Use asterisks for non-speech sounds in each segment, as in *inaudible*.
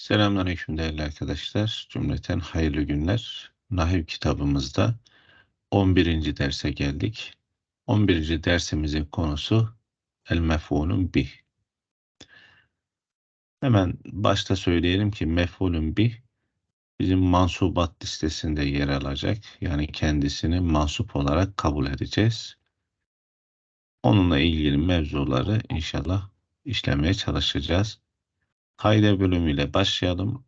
Selamünaleyküm değerli arkadaşlar. Cümleten hayırlı günler. Nahiv kitabımızda 11. derse geldik. 11. dersimizin konusu el mef'ulun bih. Hemen başta söyleyelim ki mef'ulun bih bizim mansubat listesinde yer alacak. Yani kendisini mansup olarak kabul edeceğiz. Onunla ilgili mevzuları inşallah işlemeye çalışacağız. Kaide bölümüyle başlayalım.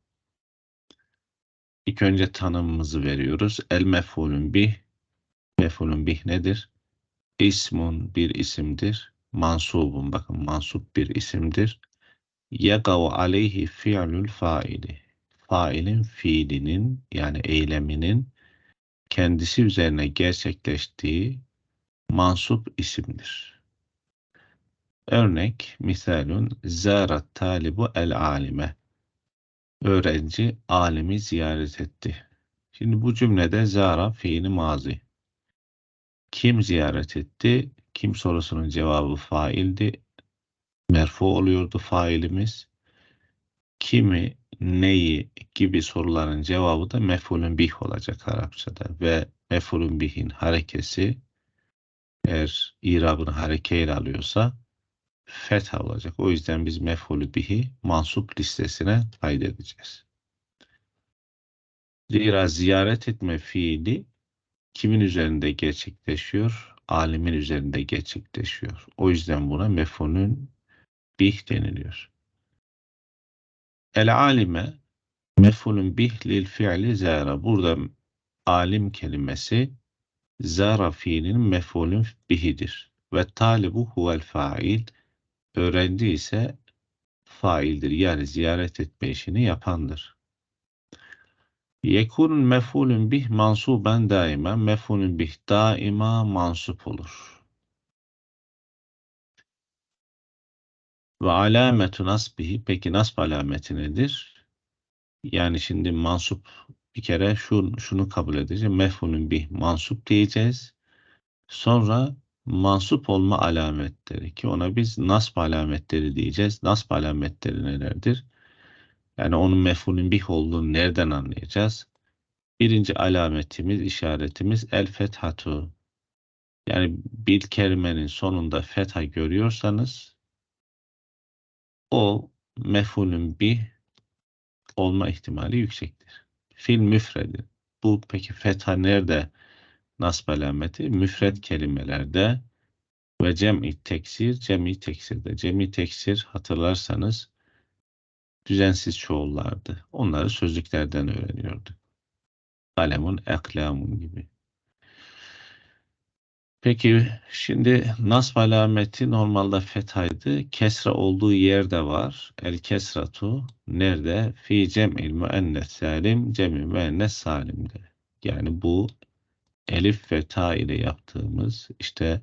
İlk önce tanımımızı veriyoruz. El mef'ulun bih. Mef'ulun bih nedir? İsmun bir isimdir. Mansubun bakın mansup bir isimdir. Yagav aleyhi fi'lül faili. Failin fiilinin yani eyleminin kendisi üzerine gerçekleştiği mansup isimdir. Örnek, misalun zarat talibu el alime. Öğrenci alimi ziyaret etti. Şimdi bu cümlede zara fiili mazi. Kim ziyaret etti? Kim sorusunun cevabı faildi. Merfu oluyordu failimiz. Kimi, neyi gibi soruların cevabı da mef'ulün bih olacak Arapçada. Ve mef'ulün bihin harekesi eğer irabını harekeyle alıyorsa fetha olacak. O yüzden biz mef'ulü bihi mansup listesine kaydedeceğiz. Zira ziyaret etme fiili kimin üzerinde gerçekleşiyor? Alimin üzerinde gerçekleşiyor. O yüzden buna mef'ulün bih deniliyor. El alime mef'ulün bih lil fi'li zara. Burada alim kelimesi zara fiilinin mef'ulün bihidir. Ve talibu huvel fail Öğrenci ise faildir. Yani ziyaret etme işini yapandır. Yekunun mef'ulün bih mansuben daima. Mef'ulün bih daima mansup olur. Ve alametu nasbihi. Peki nasb alameti nedir? Yani şimdi mansup bir kere şunu, şunu kabul edeceğiz. Mef'ulün bih mansup diyeceğiz. Sonra mansup olma alametleri ki ona biz nasb alametleri diyeceğiz. Nasb alametleri nelerdir? Yani onun mef'ulün bih olduğunu nereden anlayacağız? Birinci alametimiz, işaretimiz el fethatu. Yani bir kelimenin sonunda fetha görüyorsanız o mef'ulün bih olma ihtimali yüksektir. Fil müfredi. Bu peki fetha nerede nasb alameti müfred kelimelerde ve cem'i teksir, cem'i teksirde. Cem'i teksir hatırlarsanız düzensiz çoğullardı. Onları sözlüklerden öğreniyorduk. Kalemun, eklamun gibi. Peki şimdi nasb alameti normalde fethaydı. Kesra olduğu yerde var. El kesratu nerede? Fi cem'il müennes salim, cem'i müennes salimde. Yani bu elif ve ta ile yaptığımız işte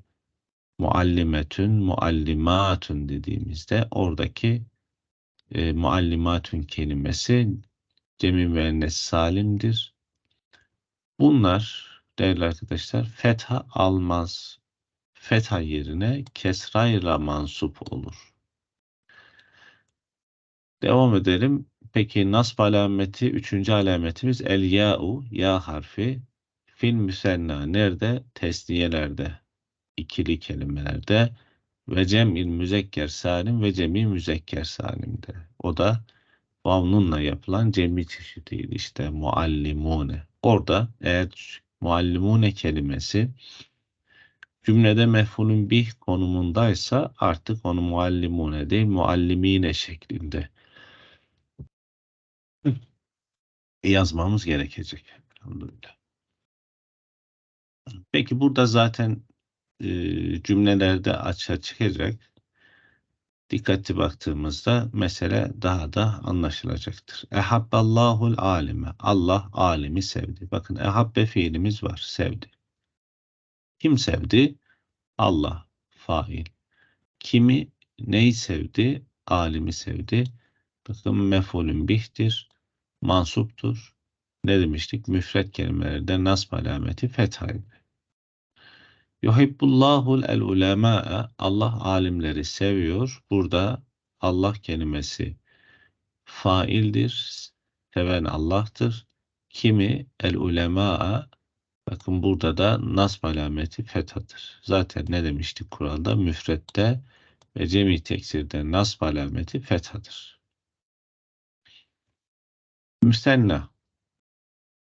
muallimetün, muallimatun dediğimizde oradaki e, muallimatun kelimesi cemi müennes salimdir. Bunlar değerli arkadaşlar fetha almaz. Fetha yerine kesrayla mansup olur. Devam edelim. Peki nasb alameti, üçüncü alametimiz el ya'u, ya harfi. Fil müsenna nerede? Tesniyelerde, ikili kelimelerde ve cem'il müzekker salim ve cem'i müzekker salimde. O da vavnunla yapılan cem'i çeşidiydi. İşte muallimune. Orada eğer muallimune kelimesi cümlede mef'ulün bih konumundaysa artık onu muallimune değil muallimine şeklinde yazmamız gerekecek. Elhamdülillah. Peki burada zaten e, cümlelerde açığa çıkacak. Dikkatli baktığımızda mesele daha da anlaşılacaktır. Ehabballahul alime. Allah alimi sevdi. Bakın ehabbe fiilimiz var. Sevdi. Kim sevdi? Allah. Fail. Kimi neyi sevdi? Alimi sevdi. Bakın mef'ulün bihtir. Mansuptur. Ne demiştik? Müfret kelimelerde nasb alameti fethaydı. Yuhibbullahul el ulema Allah alimleri seviyor. Burada Allah kelimesi faildir. Seven Allah'tır. Kimi el ulema bakın burada da nasb alameti fethadır. Zaten ne demiştik Kur'an'da müfrette ve cemi teksirde nasb alameti fethadır. Müstenna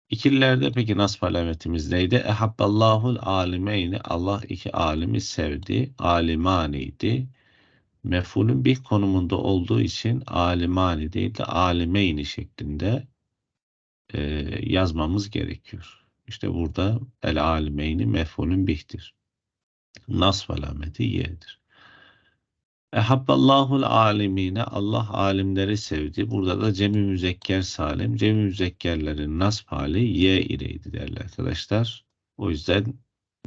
İkililerde peki nasb alametimiz neydi? Ehabballahul alimeyni Allah iki alimi sevdi. Alimaniydi. Mef'ulün bir konumunda olduğu için alimani değil de alimeyni şeklinde e, yazmamız gerekiyor. İşte burada el alimeyni mef'ulün bihtir. Nasb alameti ye'dir. Ehabballahul alimine Allah alimleri sevdi. Burada da cemi müzekker salim. Cemi müzekkerlerin nasb hali y ileydi değerli arkadaşlar. O yüzden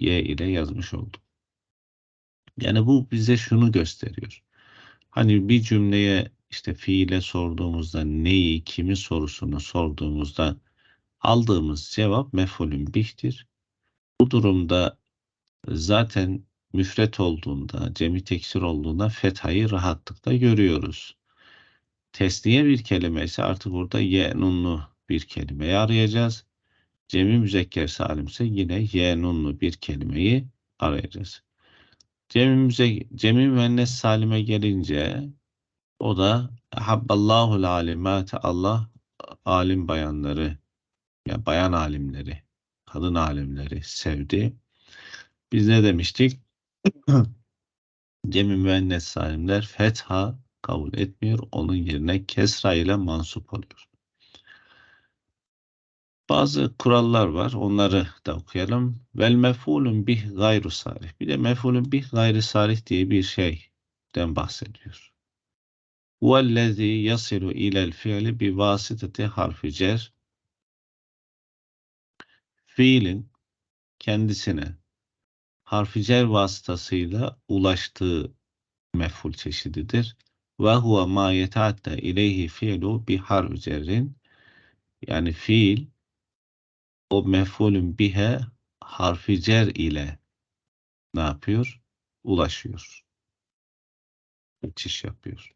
y ile yazmış oldum. Yani bu bize şunu gösteriyor. Hani bir cümleye işte fiile sorduğumuzda neyi, kimi sorusunu sorduğumuzda aldığımız cevap mef'ulün bihtir. Bu durumda zaten müfret olduğunda, cemi teksir olduğunda fethayı rahatlıkla görüyoruz. Tesniye bir kelime ise artık burada ye'nunlu bir kelimeyi arayacağız. Cemi müzekker salimse yine ye'nunlu bir kelimeyi arayacağız. Cemi, müze, cemi müennes salime gelince o da Habballahu alimate Allah alim bayanları ya bayan alimleri, kadın alimleri sevdi. Biz ne demiştik? *clears throat* Cemi müennes salimler fetha kabul etmiyor. Onun yerine kesra ile mansup oluyor. Bazı kurallar var. Onları da okuyalım. Vel mef'ulun bih gayru sarih. Bir de mef'ulun bih gayri sarih diye bir şeyden bahsediyor. Huvellezî yasilu ilel fiili bi vasiteti harfi cer. Fiilin kendisine harfi cer vasıtasıyla ulaştığı mef'ul çeşididir. Ve huve ma yetaatta ileyhi fiilu bi harfi cerrin. Yani fiil o mef'ulün bihe harfi cer ile ne yapıyor? Ulaşıyor. Geçiş yapıyor.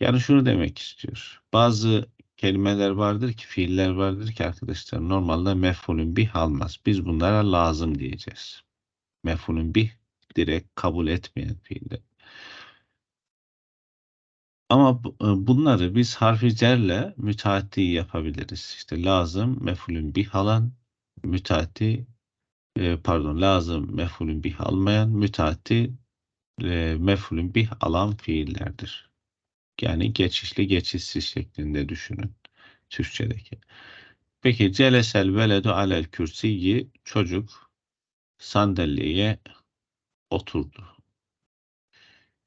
Yani şunu demek istiyor. Bazı kelimeler vardır ki, fiiller vardır ki arkadaşlar normalde mef'ulün bih almaz. Biz bunlara lazım diyeceğiz. Mef'ulün bih direkt kabul etmeyen fiiller. Ama e, bunları biz harfi cerle müteaddi yapabiliriz. İşte lazım mef'ulün bih alan, müteaddi e, pardon lazım mef'ulün bih almayan, müteaddi e, mef'ulün bih alan fiillerdir. Yani geçişli geçişsiz şeklinde düşünün Türkçedeki. Peki celesel veledu alel kürsiyi çocuk sandalyeye oturdu.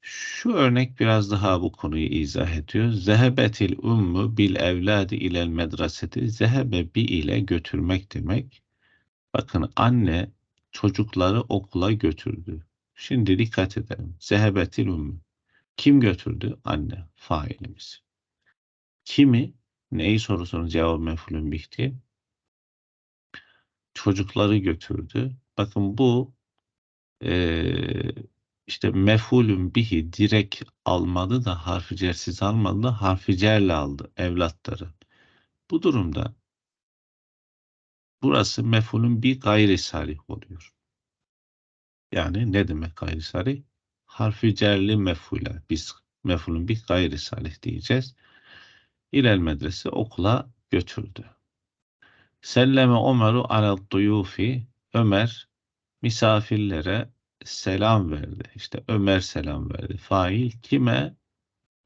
Şu örnek biraz daha bu konuyu izah ediyor. Zehebetil ummu bil evladi ilel medreseti. Zehebe bi ile götürmek demek. Bakın anne çocukları okula götürdü. Şimdi dikkat edelim. Zehebetil ummu. Kim götürdü? Anne. Failimiz. Kimi? Neyi sorusunun cevabı mefulün bihti. Çocukları götürdü. Bakın bu eee işte mef'ulün bihi direkt almadı da harfi cersiz almadı da harfi cerle aldı evlatları. Bu durumda burası mef'ulün bir gayri sarih oluyor. Yani ne demek gayri sarih? Harfi cerli mef'ule biz mef'ulün bir gayri sarih diyeceğiz. İlel medrese okula götürdü. Selleme Ömer'u alel duyufi Ömer misafirlere selam verdi. İşte Ömer selam verdi. Fail kime?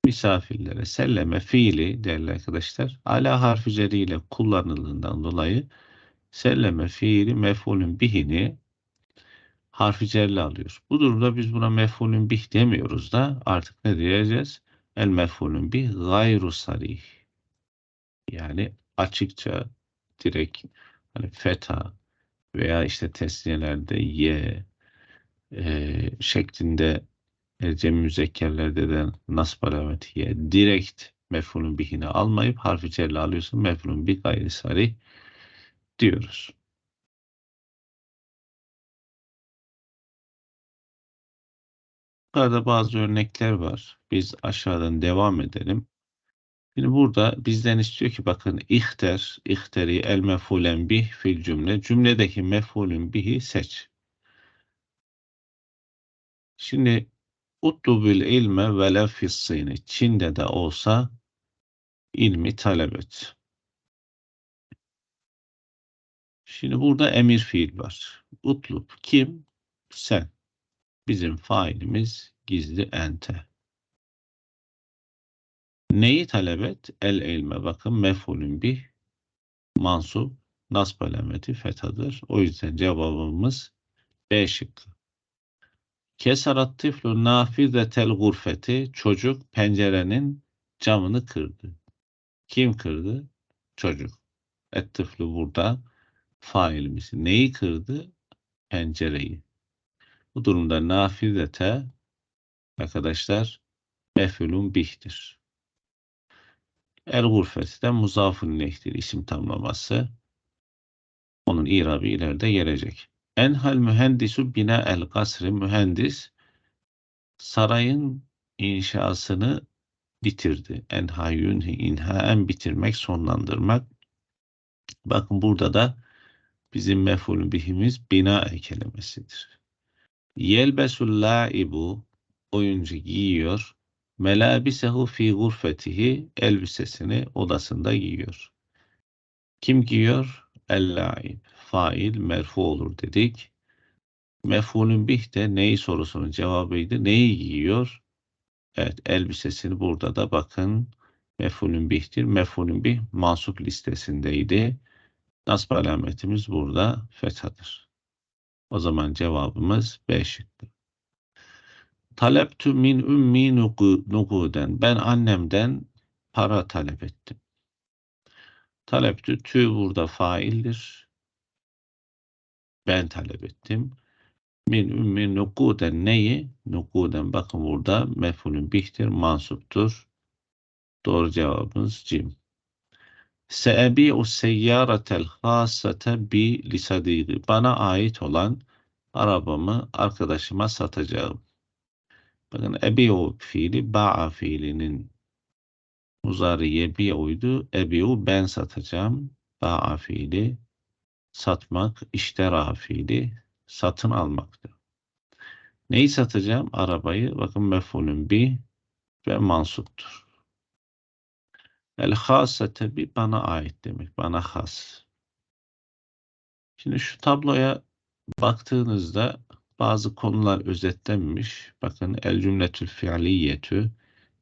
Misafirlere. Selleme fiili değerli arkadaşlar. Ala harfi ceriyle kullanıldığından dolayı selleme fiili mef'ulün bihini harfi cerle alıyor. Bu durumda biz buna mef'ulün bih demiyoruz da artık ne diyeceğiz? El mef'ulün bih gayru sarih. Yani açıkça direkt hani feta veya işte tesniyelerde ye e, şeklinde e, cem müzekkerlerde de nasb alametiye direkt mef'ulün bihini almayıp harfi cerle alıyorsun. Mef'ulün bir gayri sarih diyoruz. Burada bazı örnekler var. Biz aşağıdan devam edelim. Şimdi burada bizden istiyor ki bakın ihter, ihteri el mef'ulen bih fil cümle. Cümledeki mef'ulün bihi seç. Şimdi utlubil ilme velev fissini. Çin'de de olsa ilmi talep et. Şimdi burada emir fiil var. Utlub kim? Sen. Bizim failimiz gizli ente. Neyi talep et? El ilme. Bakın mef'ulün bih mansup nasb alameti fethadır. O yüzden cevabımız B şıkkı. Kesarat tiflu nafizetel gurfeti. Çocuk pencerenin camını kırdı. Kim kırdı? Çocuk. Et tiflu burada failimiz. Neyi kırdı? Pencereyi. Bu durumda nafizete arkadaşlar mef'ulun bihtir. El gurfeti de muzafun ileyhtir isim tamlaması. Onun irabı ileride gelecek. Enhal mühendisu bina el kasri mühendis sarayın inşasını bitirdi. Enha yunhi inhaen bitirmek, sonlandırmak. Bakın burada da bizim mef'ulün bihimiz bina kelimesidir. Yelbesul laibu oyuncu giyiyor. Melabisehu fi gurfetihi elbisesini odasında giyiyor. Kim giyiyor? El-laib. Fail merfu olur dedik. Mef'ulün bih de neyi sorusunun cevabıydı. Neyi giyiyor? Evet elbisesini burada da bakın mef'ulün bihtir. Mef'ulün bih mansup listesindeydi. Nasb alametimiz burada fethadır. O zaman cevabımız B şıkkı. Taleptü min ümmi nukuden. Ben annemden para talep ettim. Taleptü tü burada faildir. Ben talep ettim. Min ümmi nukuden neyi? Nukuden bakın burada mef'ulün bihtir, mansuptur. Doğru cevabımız cim. Seebi'u seyyaratel hasate bi lisadigi. Bana ait olan arabamı arkadaşıma satacağım. Bakın ebi'u fiili ba'a fiilinin muzariye bi'uydu. Ebi'u ben satacağım. Ba'a fiili satmak, iştera fiili satın almaktır. Neyi satacağım? Arabayı. Bakın mef'ulün bi ve mansuptur. El hassa tabi bana ait demek. Bana has. Şimdi şu tabloya baktığınızda bazı konular özetlenmiş. Bakın el cümletül fiiliyetü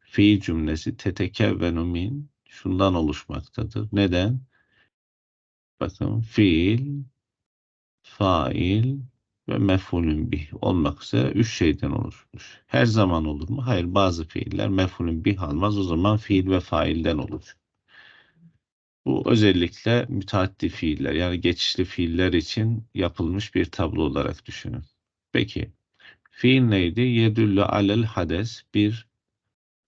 fiil cümlesi tetekevvenu min şundan oluşmaktadır. Neden? Bakın fiil, fail ve mef'ulün bih olmak üzere üç şeyden oluşmuş. Her zaman olur mu? Hayır bazı fiiller mef'ulün bih almaz. O zaman fiil ve failden olur. Bu özellikle müteaddi fiiller yani geçişli fiiller için yapılmış bir tablo olarak düşünün. Peki fiil neydi? Yedüllü alel hades bir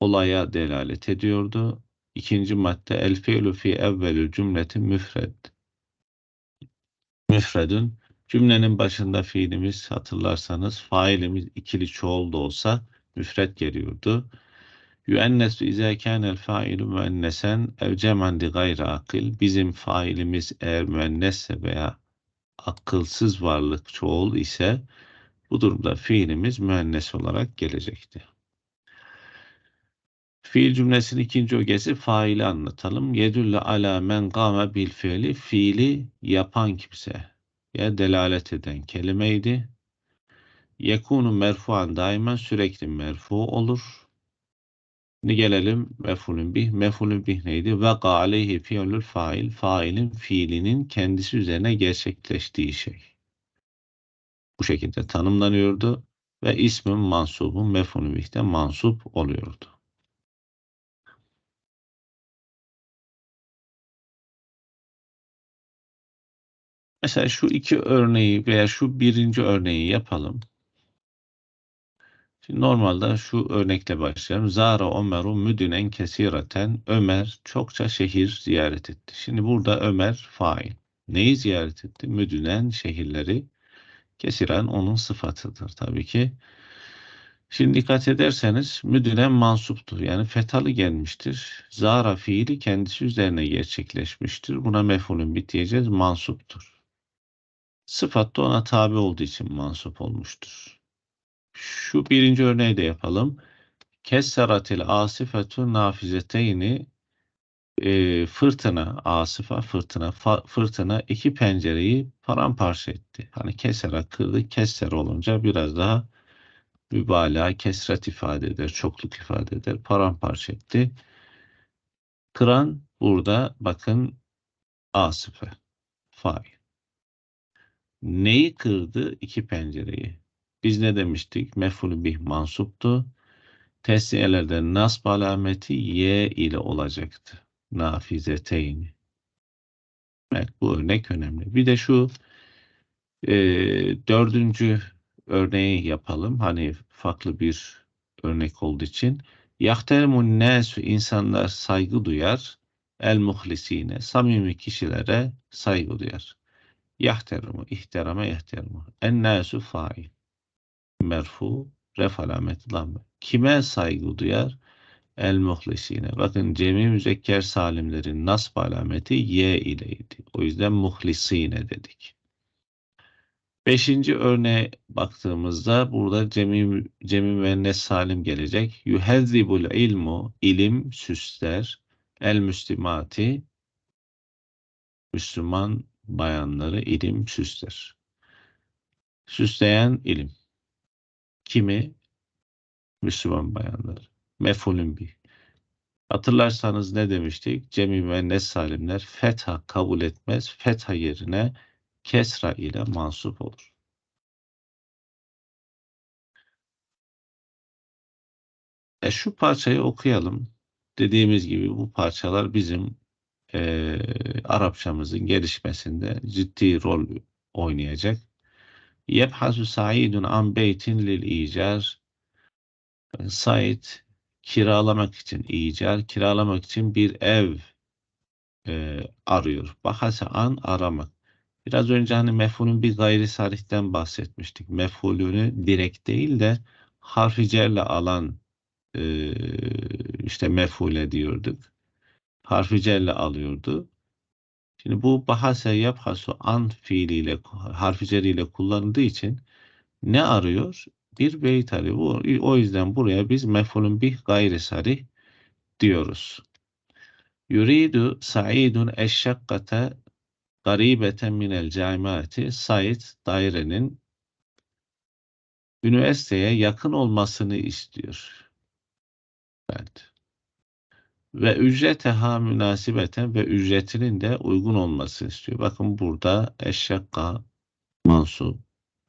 olaya delalet ediyordu. İkinci madde el fiilu fi evvelü cümleti müfred. Müfredün cümlenin başında fiilimiz hatırlarsanız failimiz ikili çoğul da olsa müfred geliyordu. Yüennesu izâ kânel failu müennesen ev cemen li gayri akil. Bizim failimiz eğer müennesse veya akılsız varlık çoğul ise bu durumda fiilimiz müennes olarak gelecekti. Fiil cümlesinin ikinci ögesi faili anlatalım. Yedülle ala men gâme bil fiili fiili yapan kimse ya delalet eden kelimeydi. Yekunu merfuan daima sürekli merfu olur. Şimdi gelelim mef'ulün bih. Mef'ulün bih neydi? Veka aleyhi fiilül fail. Failin fiilinin kendisi üzerine gerçekleştiği şey. Bu şekilde tanımlanıyordu ve ismin mansubun mef'ulün bih'te mansup oluyordu. Mesela şu iki örneği veya şu birinci örneği yapalım. Şimdi normalde şu örnekle başlayalım. Zara Ömer'u müdünen kesireten. Ömer çokça şehir ziyaret etti. Şimdi burada Ömer fail. Neyi ziyaret etti? Müdünen şehirleri. Kesiren onun sıfatıdır tabii ki. Şimdi dikkat ederseniz müdüren mansuptur. Yani fetalı gelmiştir. Zara fiili kendisi üzerine gerçekleşmiştir. Buna mef'ulün bit diyeceğiz. Mansuptur. Sıfat da ona tabi olduğu için mansup olmuştur. Şu birinci örneği de yapalım. Kesseratil asifetu nafizeteyni e, fırtına, asıfa fırtına, fa- fırtına iki pencereyi paramparça etti. Hani kesera kırdı, keser olunca biraz daha mübalağa, kesret ifade eder, çokluk ifade eder, paramparça etti. Kıran burada bakın asıfe, fail. Neyi kırdı? İki pencereyi. Biz ne demiştik? Mef'ulü bih mansuptu. Tesniyelerde nasb alameti y ile olacaktı. Nafizeteyni. Evet, bu örnek önemli. Bir de şu e, dördüncü örneği yapalım. Hani farklı bir örnek olduğu için. Yahterimun nesu insanlar saygı duyar. El muhlisine samimi kişilere saygı duyar. Yahterimu ihterame yahterimu. En nesu fail. Merfu ref alameti. Kime saygı duyar? El muhlisine. Bakın cemi müzekker salimlerin nasb alameti y ileydi. O yüzden muhlisine dedik. Beşinci örneğe baktığımızda burada cemi, cemi müennes salim gelecek. Yuhezzibul ilmu ilim süsler. El müslimati Müslüman bayanları ilim süsler. Süsleyen ilim. Kimi? Müslüman bayanları. Mefulün bir. Hatırlarsanız ne demiştik? Cemi müennes salimler fetha kabul etmez. Fetha yerine kesra ile mansup olur. E şu parçayı okuyalım. Dediğimiz gibi bu parçalar bizim e, Arapçamızın gelişmesinde ciddi rol oynayacak. Yebhasu Saidun an beytin lil icar. Said kiralamak için icar, kiralamak için bir ev e, arıyor. Bahase an aramak. Biraz önce hani mef'ulün bir gayri sarihten bahsetmiştik. Mef'ulünü direkt değil de harfi cerle alan e, işte mef'ule diyorduk. Harfi cerle alıyordu. Şimdi bu bahase yaphasu an fiiliyle harfi cerle kullanıldığı için ne arıyor? Bir beyt arıyor. O, o yüzden buraya biz mef'ulün bir gayri sarih diyoruz. Yuridu sa'idun eşşakkate garibeten minel camiati Said dairenin üniversiteye yakın olmasını istiyor. Evet. Ve ücreteha münasibeten ve ücretinin de uygun olmasını istiyor. Bakın burada eşşakka mansup,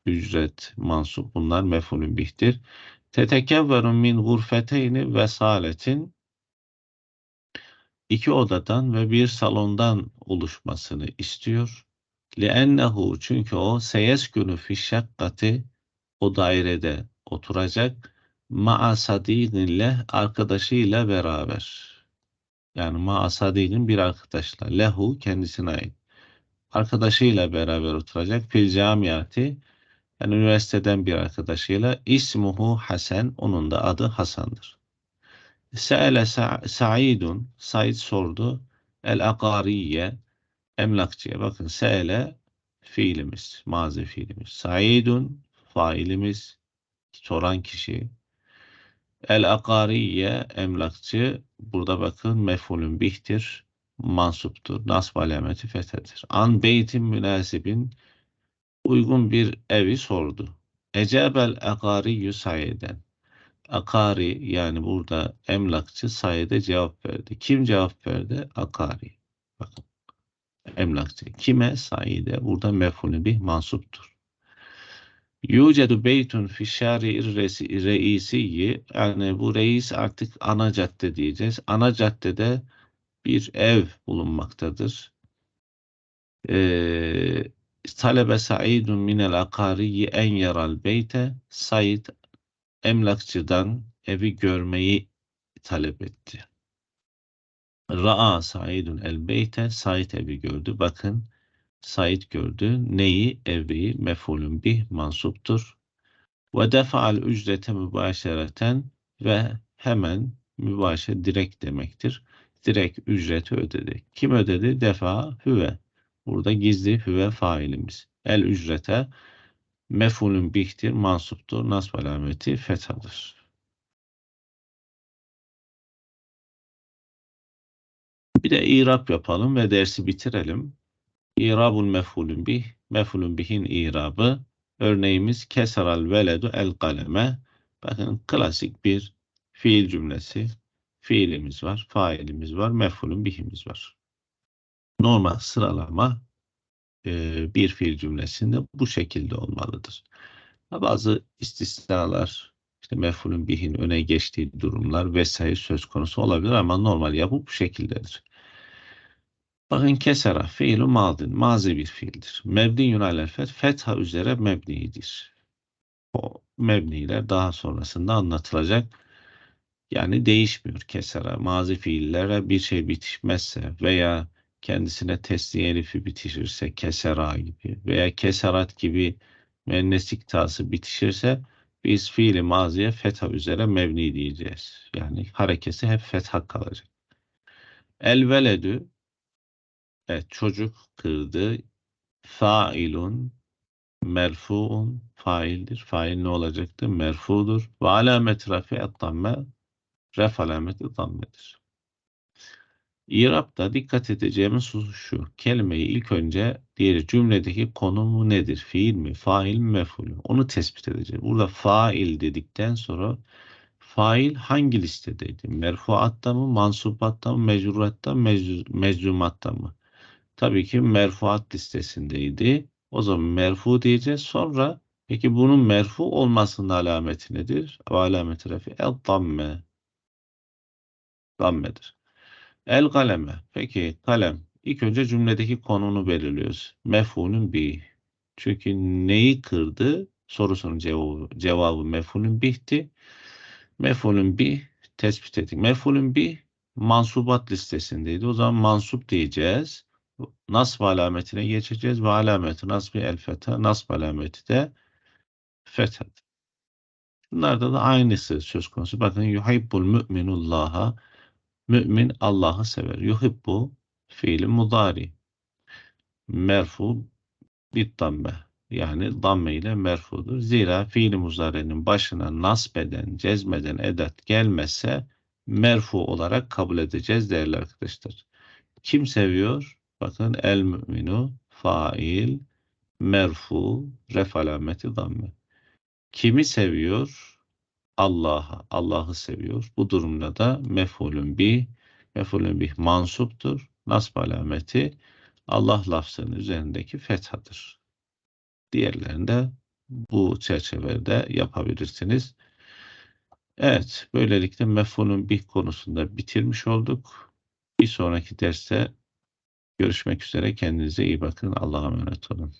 ücret mansup bunlar mef'ulün bihtir. Tetekevverun min gurfeteyni vesaletin iki odadan ve bir salondan oluşmasını istiyor. لِأَنَّهُ çünkü o seyeskünü fi şakkati o dairede oturacak ma'a sadînille arkadaşıyla beraber. Yani ma'a sadînin bir arkadaşla. Lehu kendisine ait. Arkadaşıyla beraber oturacak. Fil camiati yani üniversiteden bir arkadaşıyla ismuhu Hasan onun da adı Hasan'dır. Se'ele Sa'idun Said sordu el akariye emlakçıya bakın se'ele fiilimiz mazi fiilimiz. Saidun failimiz soran kişi. El akariye emlakçı burada bakın mef'ulün bihtir mansuptur. Nasb alameti fethedir an beytin münasibin uygun bir evi sordu ecebel akariyyü sayeden Akari yani burada emlakçı sayede cevap verdi. Kim cevap verdi? Akari. Bakın. Emlakçı. Kime? Saide. Burada mef'ulü bir mansuptur. Yucedu beytun fi şari'ir reisiyyi yani bu reis artık ana cadde diyeceğiz. Ana caddede bir ev bulunmaktadır. Ee, talebe sa'idun minel akariyi en yaral beyte Said emlakçıdan evi görmeyi talep etti. Ra'a Saidun el beyte Said evi gördü. Bakın Said gördü. Neyi? Evi mef'ulün bih mansuptur. Ve defa'al ücrete mübaşereten ve hemen mübaşer direkt demektir. Direkt ücreti ödedi. Kim ödedi? Defa hüve. Burada gizli hüve failimiz. El ücrete mefulün bihtir, mansuptur, nasb alameti fethadır. Bir de irap yapalım ve dersi bitirelim. İrabul mefulün bih, mefulün bihin irabı. Örneğimiz keseral veledu el kaleme. Bakın klasik bir fiil cümlesi. Fiilimiz var, failimiz var, mefulün bihimiz var. Normal sıralama e, bir fiil cümlesinde bu şekilde olmalıdır. Bazı istisnalar, işte mefulün bihin öne geçtiği durumlar vesaire söz konusu olabilir ama normal yapı bu şekildedir. Bakın kesera fiilu madin, mazi bir fiildir. Mebniyun alel feth, fetha üzere mebnidir. O mebniler daha sonrasında anlatılacak. Yani değişmiyor kesera. Mazi fiillere bir şey bitişmezse veya kendisine tesniye elifi bitişirse kesera gibi veya keserat gibi müenneslik tası bitişirse biz fiili maziye fetha üzere mebni diyeceğiz. Yani harekesi hep fetha kalacak. El veledü Evet, çocuk kırdı. Failun merfuun faildir. Fail ne olacaktı? Merfudur. Ve alamet rafi'at damme ref alameti dammedir. İrab'da dikkat edeceğimiz husus şu. Kelimeyi ilk önce diğer cümledeki konumu nedir? Fiil mi? Fail mi? Meful mü? Onu tespit edeceğiz. Burada fail dedikten sonra fail hangi listedeydi? Merfuatta mı? Mansubatta mı? Mecruratta mı? Meczumatta mı? tabii ki merfuat listesindeydi. O zaman merfu diyeceğiz. Sonra peki bunun merfu olmasının alameti nedir? Alameti refi el damme. Dammedir. El kaleme. Peki kalem. İlk önce cümledeki konunu belirliyoruz. Mef'ulün bi. Çünkü neyi kırdı? Sorusunun cevabı, cevabı mef'ulün bihti. Mef'ulün bi tespit ettik. Mef'ulün bi mansubat listesindeydi. O zaman mansup diyeceğiz nasb alametine geçeceğiz ve alameti nasbi el fetha, nasb alameti de fethat. Bunlarda da aynısı söz konusu. Bakın yuhibbul müminullaha mümin Allah'ı sever. Yuhibbu fiili mudari. Merfu bit damme. Yani damme ile merfudur. Zira fiili muzarenin başına nasbeden, cezmeden edat gelmezse merfu olarak kabul edeceğiz değerli arkadaşlar. Kim seviyor? Bakın el müminu fail merfu ref alameti damme. Kimi seviyor? Allah'a. Allah'ı seviyor. Bu durumda da mef'ulün bi mef'ulün bih mansuptur. Nasb alameti Allah lafzının üzerindeki fethadır. Diğerlerini de bu çerçevede yapabilirsiniz. Evet, böylelikle mef'ulün bih konusunda bitirmiş olduk. Bir sonraki derste Görüşmek üzere. Kendinize iyi bakın. Allah'a emanet olun.